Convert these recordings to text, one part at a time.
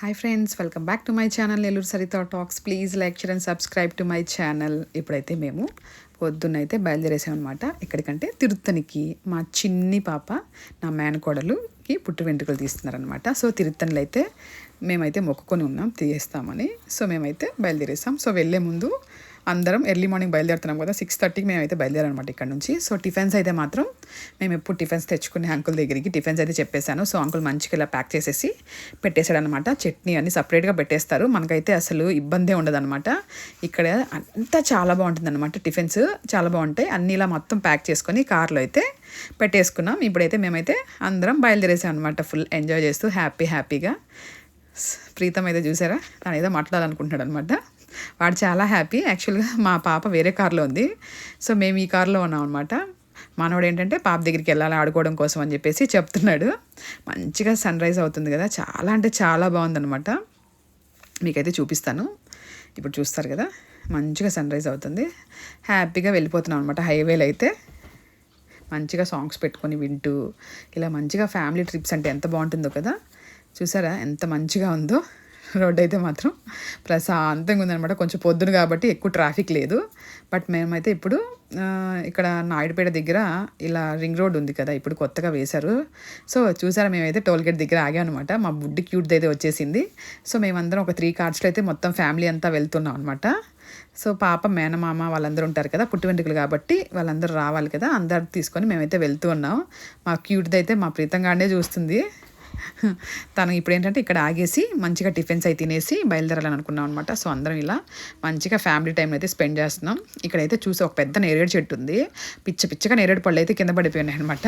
Hi friends welcome back to my channel Nellore Saritha talks please like share and subscribe to my channel ఇప్పుడైతే మేము పొద్దున్నైతే బయలుదేరేసామన్నమాట. ఎక్కడికంటే తిరుత్తనికి మా చిన్ని పాప నా మేనకోడలుకి పుట్టు వెంట్రుకలు తీస్తున్నారనమాట సో తిరుత్తనిలో అయితే మేమైతే మొక్కుకొని ఉన్నాం తీయేస్తామని సో మేమైతే బయలుదేరేసాం. సో వెళ్ళే ముందు అందరం ఎర్లీ మార్నింగ్ బయలుదేరుతున్నాం కదా సిక్స్ థర్టీకి మేమైతే బయలుదేరనమాట ఇక్కడ నుంచి. సో టిఫిన్స్ అయితే మాత్రం మేము ఎప్పుడు టిఫిన్స్ తెచ్చుకునే అంకుల్ దగ్గరికి టిఫిన్స్ అయితే చెప్పేశాను. సో అంకుల్ మంచిగా ఇలా ప్యాక్ చేసేసి పెట్టేశాడు అనమాట చట్నీ అన్ని సపరేట్గా పెట్టేస్తారు. మనకైతే అసలు ఇబ్బందే ఉండదన్నమాట ఇక్కడ అంతా చాలా బాగుంటుంది అనమాట టిఫిన్స్. చాలా బాగుంటాయి. అన్ని ఇలా మొత్తం ప్యాక్ చేసుకొని కార్లో అయితే పెట్టేసుకున్నాం. ఇప్పుడైతే మేమైతే అందరం బయలుదేరేసాం అనమాట ఫుల్ ఎంజాయ్ చేస్తూ హ్యాపీ హ్యాపీగా ప్రీతం అయితే చూసారా? తను ఏదో మాట్లాడాలనుకుంటున్నాడు అనమాట వాడు చాలా హ్యాపీ. యాక్చువల్గా మా పాప వేరే కార్లో ఉంది. సో మేము ఈ కార్లో ఉన్నాం అనమాట మనవాడు ఏంటంటే పాప దగ్గరికి వెళ్ళాలి ఆడుకోవడం కోసం అని చెప్పేసి చెప్తున్నాడు. మంచిగా సన్ రైజ్ అవుతుంది కదా. చాలా అంటే చాలా బాగుందనమాట మీకైతే చూపిస్తాను. ఇప్పుడు చూస్తారు కదా. మంచిగా సన్ రైజ్ అవుతుంది. హ్యాపీగా వెళ్ళిపోతున్నాం అనమాట హైవేలో అయితే. మంచిగా సాంగ్స్ పెట్టుకొని వింటూ ఇలా మంచిగా ఫ్యామిలీ ట్రిప్స్ అంటే ఎంత బాగుంటుందో కదా. చూసారా? ఎంత మంచిగా ఉందో. రోడ్ అయితే మాత్రం ప్రశాంతంగా ఉందనమాట కొంచెం పొద్దున కాబట్టి ఎక్కువ ట్రాఫిక్ లేదు. బట్ మేమైతే ఇప్పుడు ఇక్కడ నాయుడుపేట దగ్గర ఇలా రింగ్ రోడ్ ఉంది కదా ఇప్పుడు కొత్తగా వేశారు. సో చూసారా మేమైతే టోల్ గేట్ దగ్గర ఆగామన్నమాట. మా బుడ్డి క్యూట్ అయితే వచ్చేసింది. సో మేమందరం ఒక త్రీ కార్డ్స్లో అయితే మొత్తం ఫ్యామిలీ అంతా వెళ్తున్నాం అనమాట సో పాప మేనమామ వాళ్ళందరూ ఉంటారు కదా పుట్టి వెంట్రుకలు కాబట్టి వాళ్ళందరూ రావాలి కదా అందరు తీసుకొని మేమైతే వెళ్తూ ఉన్నాం. మా క్యూట్ది అయితే మా ప్రీతంగానే చూస్తుంది. తను ఇప్పుడు ఏంటంటే ఇక్కడ ఆగేసి మంచిగా టిఫిన్స్ అయితే తినేసి బయలుదేరాలని అనుకున్నాం అనమాట సో అందరం ఇలా మంచిగా ఫ్యామిలీ టైం అయితే స్పెండ్ చేస్తున్నాం. ఇక్కడైతే చూసి ఒక పెద్ద నేరేడు చెట్టు ఉంది. పిచ్చ పిచ్చగా నేరేడు పళ్ళు అయితే కింద పడిపోయినాయి అనమాట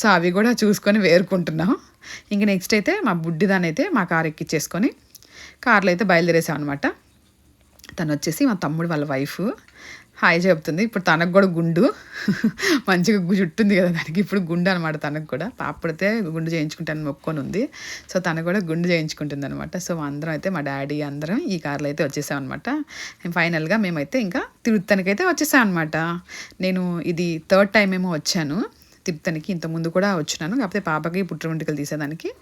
సో అవి కూడా చూసుకొని వేరుకుంటున్నాం. ఇంక నెక్స్ట్ అయితే మా బుడ్డిదాన్ని అయితే మా కార్ ఎక్కిచ్చేసుకొని కార్లో అయితే బయలుదేరేసాం అనమాట తను వచ్చేసి మా తమ్ముడు వాళ్ళ వైఫ్. హాయ్ చెప్తుంది. ఇప్పుడు తనకు కూడా గుండు. మంచిగా గు- జుట్టు ఉంది కదా దానికి. ఇప్పుడు గుండు అనమాట తనకు కూడా. పాపడితే గుండు చేయించుకుంటాను మొక్కొని ఉంది. సో తను కూడా గుండు చేయించుకుంటుంది అనమాట సో అందరం అయితే మా డాడీ అందరం ఈ కార్లో అయితే వచ్చేసామన్నమాట. ఫైనల్గా మేమైతే ఇంకా తిరుత్తనికైతే వచ్చేసాం అనమాట నేను ఇది థర్డ్ టైం ఏమో వచ్చాను. తిరుత్తనికి ఇంత ముందు కూడా వచ్చినాను. కాకపోతే పాపకి పుట్టు వెంట్రుకలు తీసేదానికి.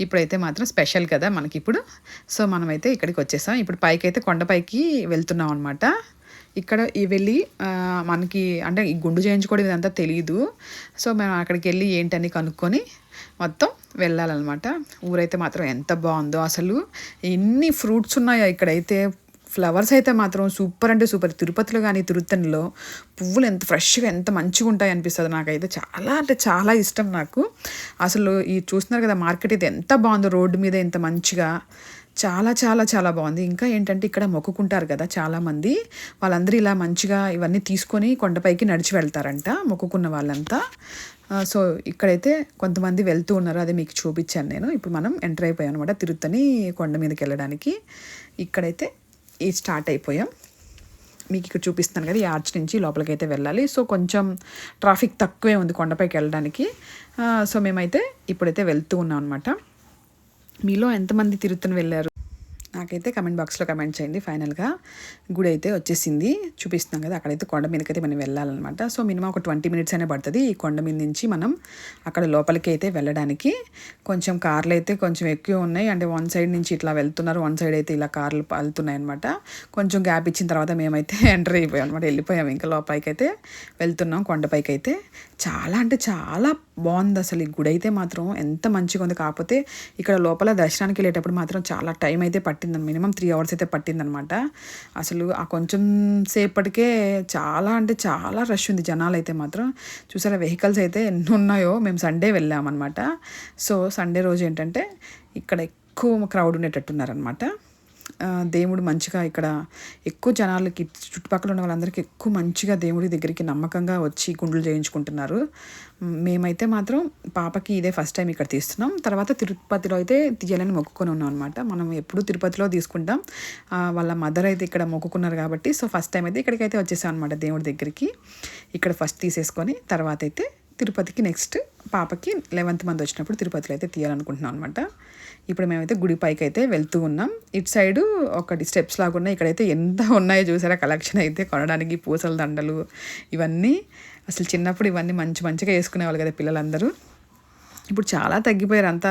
ఇప్పుడైతే మాత్రం స్పెషల్ కదా మనకి ఇప్పుడు. సో మనమైతే ఇక్కడికి వచ్చేసాం. ఇప్పుడు పైకి అయితే కొండపైకి వెళ్తున్నాం అనమాట ఇక్కడ వెళ్ళి మనకి అంటే ఈ గుండు చేయించుకోవడం ఇదంతా తెలియదు సో మేము అక్కడికి వెళ్ళి ఏంటని కనుక్కొని మొత్తం వెళ్ళాలన్నమాట. ఊరైతే మాత్రం ఎంత బాగుందో అసలు. ఎన్ని ఫ్రూట్స్ ఉన్నాయో ఇక్కడైతే. ఫ్లవర్స్ అయితే మాత్రం సూపర్ అంటే సూపర్. తిరుపతిలో కానీ తిరుత్తనిలో పువ్వులు ఎంత ఫ్రెష్గా ఎంత మంచిగా ఉంటాయి అనిపిస్తుంది నాకైతే. చాలా అంటే చాలా ఇష్టం నాకు. అసలు ఈ చూస్తున్నారు కదా మార్కెట్ అయితే ఎంత బాగుందో రోడ్డు మీద ఎంత మంచిగా. చాలా చాలా చాలా బాగుంది. ఇంకా ఏంటంటే ఇక్కడ మొక్కుకుంటారు కదా చాలామంది. వాళ్ళందరూ ఇలా మంచిగా ఇవన్నీ తీసుకొని కొండపైకి నడిచి వెళ్తారంట మొక్కుకున్న వాళ్ళంతా. సో ఇక్కడైతే కొంతమంది వెళ్తూ ఉన్నారు. అది మీకు చూపించాను నేను. ఇప్పుడు మనం ఎంటర్ అయిపోయాం అనమాట తిరుత్తని కొండ మీదకి వెళ్ళడానికి. ఇక్కడైతే ఈ స్టార్ట్ అయిపోయాం. మీకు ఇక్కడ చూపిస్తాను కదా ఈ ఆర్చ్ నుంచి లోపలికి అయితే వెళ్ళాలి. సో కొంచెం ట్రాఫిక్ తక్కువే ఉంది కొండపైకి వెళ్ళడానికి. సో మేమైతే ఇప్పుడైతే వెళ్తూ ఉన్నాం అనమాట మీలో ఎంతమంది తిరుత్తని వెళ్ళారు? నాకైతే కమెంట్ బాక్స్లో కమెంట్ చేయండి ఫైనల్గా. గుడి అయితే వచ్చేసింది. చూపిస్తున్నాం కదా అక్కడైతే కొండ మీదకైతే మనం వెళ్ళాలన్నమాట. సో మినిమం ఒక ట్వంటీ మినిట్స్ అనే పడుతుంది. ఈ కొండ మీద నుంచి మనం అక్కడ లోపలికి అయితే వెళ్ళడానికి. కొంచెం కార్లు అయితే కొంచెం ఎక్కువ ఉన్నాయి. అంటే వన్ సైడ్ నుంచి ఇట్లా వెళ్తున్నారు. వన్ సైడ్ అయితే ఇలా కార్లు వెళ్తున్నాయి అనమాట కొంచెం గ్యాప్ ఇచ్చిన తర్వాత మేమైతే ఎంటర్ అయిపోయాం అనమాట వెళ్ళిపోయాం. ఇంకా లోపలికి అయితే వెళ్తున్నాం. కొండపైకి అయితే చాలా అంటే చాలా బాగుంది అసలు ఈ గుడి అయితే మాత్రం. ఎంత మంచిగా ఉంది. కాకపోతే ఇక్కడ లోపల దర్శనానికి వెళ్ళేటప్పుడు మాత్రం చాలా టైం అయితే పట్టింది. మినిమం త్రీ అవర్స్ అయితే పట్టిందనమాట అసలు ఆ కొంచెం సేపటికే చాలా అంటే చాలా రష్ ఉంది జనాలు అయితే మాత్రం. చూసారా వెహికల్స్ అయితే ఎన్ని ఉన్నాయో. మేము సండే వెళ్ళామన్నమాట. సో సండే రోజు ఏంటంటే ఇక్కడ ఎక్కువ క్రౌడ్ ఉండేటట్టున్నారనమాట దేవుడు మంచిగా ఇక్కడ ఎక్కువ జనాలకి చుట్టుపక్కల ఉన్న వాళ్ళందరికీ ఎక్కువ మంచిగా దేవుడి దగ్గరికి నమ్మకంగా వచ్చి గుండ్లు చేయించుకుంటున్నారు. మేమైతే మాత్రం పాపకి ఇదే ఫస్ట్ టైం ఇక్కడ తీస్తున్నాం. తర్వాత తిరుపతిలో అయితే తీయాలని మొక్కుకొని ఉన్నాం అనమాట మనం ఎప్పుడు తిరుపతిలో తీసుకుంటాం. వాళ్ళ మదర్ అయితే ఇక్కడ మొక్కుకున్నారు కాబట్టి సో ఫస్ట్ టైం అయితే ఇక్కడికైతే వచ్చేసాం అనమాట దేవుడి దగ్గరికి. ఇక్కడ ఫస్ట్ తీసేసుకొని తర్వాత అయితే తిరుపతికి నెక్స్ట్ పాపకి లెవెంత్ మంత్ వచ్చినప్పుడు తిరుపతిలో అయితే తీయాలనుకుంటున్నాం అనమాట ఇప్పుడు మేమైతే గుడి పైకి అయితే వెళ్తూ ఉన్నాం. ఇటు సైడు ఒకటి స్టెప్స్ లాగా ఉన్నాయి. ఇక్కడైతే ఎంత ఉన్నాయో చూసారా? కలెక్షన్ అయితే కొనడానికి పూసల దండలు ఇవన్నీ. అసలు చిన్నప్పుడు ఇవన్నీ మంచి మంచిగా వేసుకునేవాళ్ళు కదా పిల్లలందరూ. ఇప్పుడు చాలా తగ్గిపోయారు అంతా.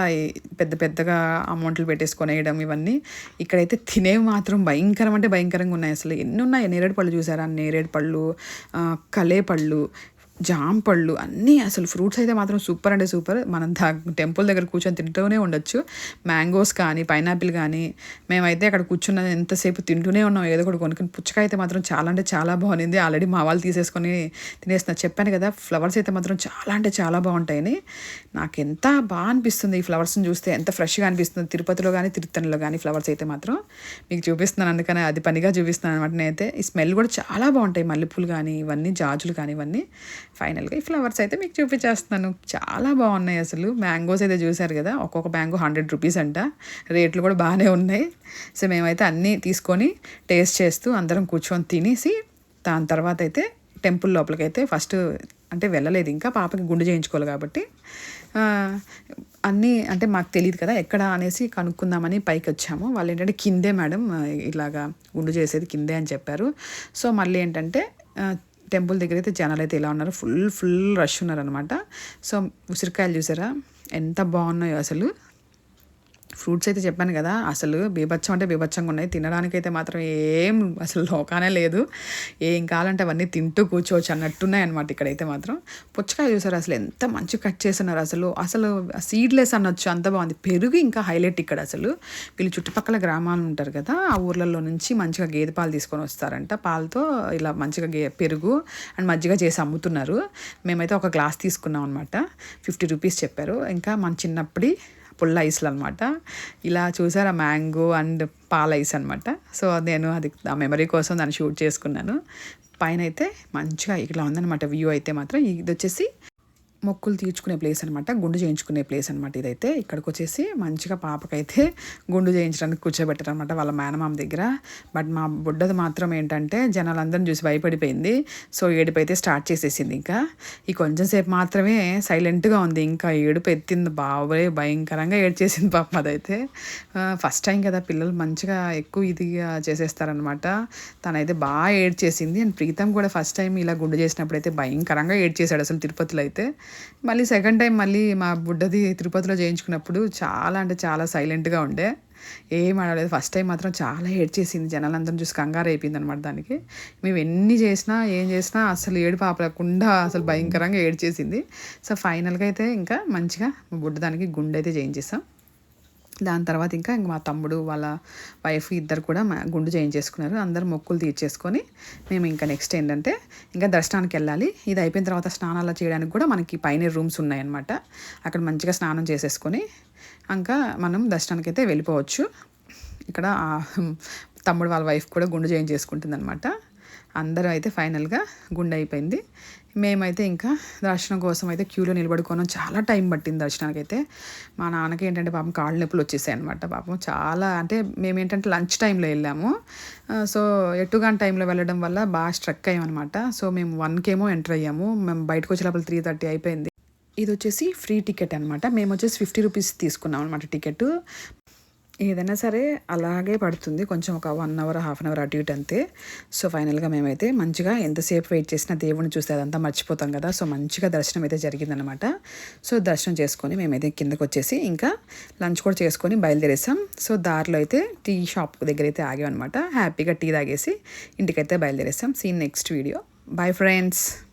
పెద్ద పెద్దగా అమౌంట్లు పెట్టేసుకొనేయడం ఇవన్నీ. ఇక్కడైతే తినేవి మాత్రం భయంకరం అంటే భయంకరంగా ఉన్నాయి. అసలు ఎన్ని ఉన్నాయి? నేరేడు పళ్ళు చూసారా? నేరేడు పళ్ళు కలే పళ్ళు జామ పళ్ళు అన్నీ అసలు ఫ్రూట్స్ అయితే మాత్రం సూపర్ అంటే సూపర్. మనం దా టెంపుల్ దగ్గర కూర్చొని తింటూనే ఉండొచ్చు. మ్యాంగోస్ కానీ పైనాపిల్ కానీ మేమైతే అక్కడ కూర్చున్న ఎంతసేపు తింటూనే ఉన్నాం. ఏదో ఒకటి కొనుక్కుని పుచ్చకాయ అయితే మాత్రం చాలా అంటే చాలా బాగుంది. ఆల్రెడీ మా వాళ్ళు తీసేసుకొని తినేస్తున్నారు చెప్పాను కదా ఫ్లవర్స్ అయితే మాత్రం చాలా అంటే చాలా బాగుంటాయని. నాకు ఎంత బాగా అనిపిస్తుంది ఈ ఫ్లవర్స్ని చూస్తే. ఎంత ఫ్రెష్గా అనిపిస్తుంది. తిరుపతిలో కానీ తిరుత్తణిలో కానీ ఫ్లవర్స్ అయితే మాత్రం. మీకు చూపిస్తున్నాను అందుకని అది పనిగా చూపిస్తున్నాను అనమాట నేనైతే. ఈ స్మెల్ కూడా చాలా బాగుంటాయి. మల్లెపూలు కానీ ఇవన్నీ జాజులు కానీ ఇవన్నీ. ఫైనల్గా ఈ ఫ్లవర్స్ అయితే మీకు చూపించేస్తున్నాను. చాలా బాగున్నాయి అసలు. మ్యాంగోస్ అయితే చూశారు కదా ఒక్కొక్క మ్యాంగో హండ్రెడ్ రూపీస్ అంట. రేట్లు కూడా బాగానే ఉన్నాయి. సో మేమైతే అన్నీ తీసుకొని టేస్ట్ చేస్తూ అందరం కూర్చొని తినేసి దాని తర్వాత అయితే టెంపుల్ లోపలికైతే ఫస్ట్ అంటే వెళ్ళలేదు. ఇంకా పాపకి గుండు చేయించుకోవాలి కాబట్టి అన్నీ అంటే మాకు తెలియదు కదా ఎక్కడ అనేసి కనుక్కుందామని పైకి వచ్చాము. వాళ్ళు ఏంటంటే కిందే మేడం ఇలాగా గుండు చేసేది కిందే అని చెప్పారు. సో మళ్ళీ ఏంటంటే టెంపుల్ దగ్గర అయితే జనాలు అయితే ఎలా ఉన్నారు. ఫుల్ ఫుల్ రష్ ఉన్నారనమాట సో ఉసిరికాయలు చూసారా? ఎంత బాగున్నాయో అసలు. ఫ్రూట్స్ అయితే చెప్పాను కదా అసలు బీభత్సం అంటే బీభత్సంగా ఉన్నాయి. తినడానికైతే మాత్రం ఏం అసలు లోకానే లేదు. ఏం కావాలంటే అవన్నీ తింటూ కూర్చోవచ్చు అన్నట్టున్నాయి అనమాట ఇక్కడైతే మాత్రం. పుచ్చకాయ చూసారు అసలు ఎంత మంచి కట్ చేస్తున్నారు అసలు. అసలు సీడ్లెస్ అనొచ్చు అంత బాగుంది. పెరుగు ఇంకా హైలైట్ ఇక్కడ అసలు. వీళ్ళు చుట్టుపక్కల గ్రామాలు ఉంటారు కదా ఆ ఊర్లలో నుంచి మంచిగా గేదె పాలు తీసుకొని వస్తారంట. పాలతో ఇలా మంచిగా గే పెరుగు అండ్ మజ్జిగ చేసి అమ్ముతున్నారు. మేమైతే ఒక గ్లాస్ తీసుకున్నాం అనమాట ఫిఫ్టీ రూపీస్ చెప్పారు. ఇంకా మన చిన్నప్పటి పుల్ల ఐస్లు అనమాట ఇలా చూసారా? మ్యాంగో అండ్ పాల ఐస్ అనమాట సో నేను అది ఆ మెమరీ కోసం దాన్ని షూట్ చేసుకున్నాను. పైన అయితే మంచిగా ఇట్లా ఉందన్నమాట వ్యూ అయితే మాత్రం. ఇది వచ్చేసి మొక్కులు తీర్చుకునే ప్లేస్ అనమాట గుండు చేయించుకునే ప్లేస్ అనమాట ఇదైతే. ఇక్కడికి వచ్చేసి మంచిగా పాపకైతే గుండు చేయించడానికి కూర్చోబెట్టారు అనమాట వాళ్ళ మేనమామ దగ్గర. బట్ మా బుడ్డది మాత్రం ఏంటంటే జనాలందరిని చూసి భయపడిపోయింది. సో ఏడుపు అయితే స్టార్ట్ చేసేసింది ఇంకా. ఈ కొంచెం సేపు మాత్రమే సైలెంట్గా ఉంది. ఇంకా ఏడుపు ఎత్తింది. బాబోయ్ భయంకరంగా ఏడ్చేసింది పాపం అదైతే. ఫస్ట్ టైం కదా పిల్లలు మంచిగా ఎక్కువ ఇదిగా చేసేస్తారనమాట తనైతే బాగా ఏడ్చేసింది. అండ్ ప్రీతం కూడా ఫస్ట్ టైం ఇలా గుండు చేసినప్పుడు అయితే భయంకరంగా ఏడ్చేశాడు అసలు తిరుపతిలో అయితే. మళ్ళీ సెకండ్ టైం మళ్ళీ మా బుడ్డది తిరుపతిలో చేయించుకున్నప్పుడు చాలా అంటే చాలా సైలెంట్గా ఉండే. ఏం ఆడలేదు. ఫస్ట్ టైం మాత్రం చాలా ఏడ్చేసింది జనాలందరం చూసి కంగారు అయిపోయింది అనమాట దానికి. మేము ఎన్ని చేసినా ఏం చేసినా అసలు ఏడు పాపలకుండా అసలు భయంకరంగా ఏడ్చేసింది. సో ఫైనల్గా అయితే ఇంకా మంచిగా మా బుడ్డ దానికి గుండె అయితే చేయించేసాం. దాని తర్వాత ఇంకా ఇంక మా తమ్ముడు వాళ్ళ వైఫ్ ఇద్దరు కూడా మా గుండు చేయించేసుకున్నారు. అందరు మొక్కులు తీర్చేసుకొని మేము ఇంకా నెక్స్ట్ ఏంటంటే ఇంకా దర్శనానికి వెళ్ళాలి. ఇది అయిపోయిన తర్వాత స్నానాలు చేయడానికి కూడా మనకి పైన రూమ్స్ ఉన్నాయన్నమాట. అక్కడ మంచిగా స్నానం చేసేసుకొని ఇంకా మనం దర్శనానికి అయితే వెళ్ళిపోవచ్చు. ఇక్కడ తమ్ముడు వాళ్ళ వైఫ్ కూడా గుండు చేయించేసుకుంటుంది అనమాట అందరూ అయితే ఫైనల్గా గుండె అయిపోయింది. మేమైతే ఇంకా దర్శనం కోసం అయితే క్యూలో నిలబడుకోవడం చాలా టైం పట్టింది దర్శనానికి అయితే మా నాన్నకి ఏంటంటే పాపం కాళ్ళు నొప్పులు వచ్చేసాయి అనమాట పాపం. చాలా అంటే మేము ఏంటంటే లంచ్ టైంలో వెళ్ళాము. సో ఎట్టుగాని టైంలో వెళ్ళడం వల్ల బాగా స్ట్రక్ అయ్యామన్నమాట సో మేము వన్కేమో ఎంటర్ అయ్యాము. మేము బయటకు వచ్చే లోపల త్రీ థర్టీ అయిపోయింది. ఇది వచ్చేసి ఫ్రీ టికెట్ అనమాట మేము వచ్చేసి ఫిఫ్టీ రూపీస్ తీసుకున్నాం అనమాట టికెట్. ఏదైనా సరే అలాగే పడుతుంది. కొంచెం ఒక one hour half an hour అటు ఇటు అంతే. సో ఫైనల్గా మేమైతే మంచిగా ఎంతసేపు వెయిట్ చేసినా దేవుడిని చూస్తే అదంతా మర్చిపోతాం కదా. సో మంచిగా దర్శనం అయితే జరిగిందనమాట సో దర్శనం చేసుకొని మేమైతే కిందకు వచ్చేసి ఇంకా లంచ్ కూడా చేసుకొని బయలుదేరేసాం. సో దారిలో అయితే టీ షాప్ దగ్గర అయితే ఆగామన్నమాట. హ్యాపీగా టీ తాగేసి ఇంటికైతే బయలుదేరేసాం. See in next video bye friends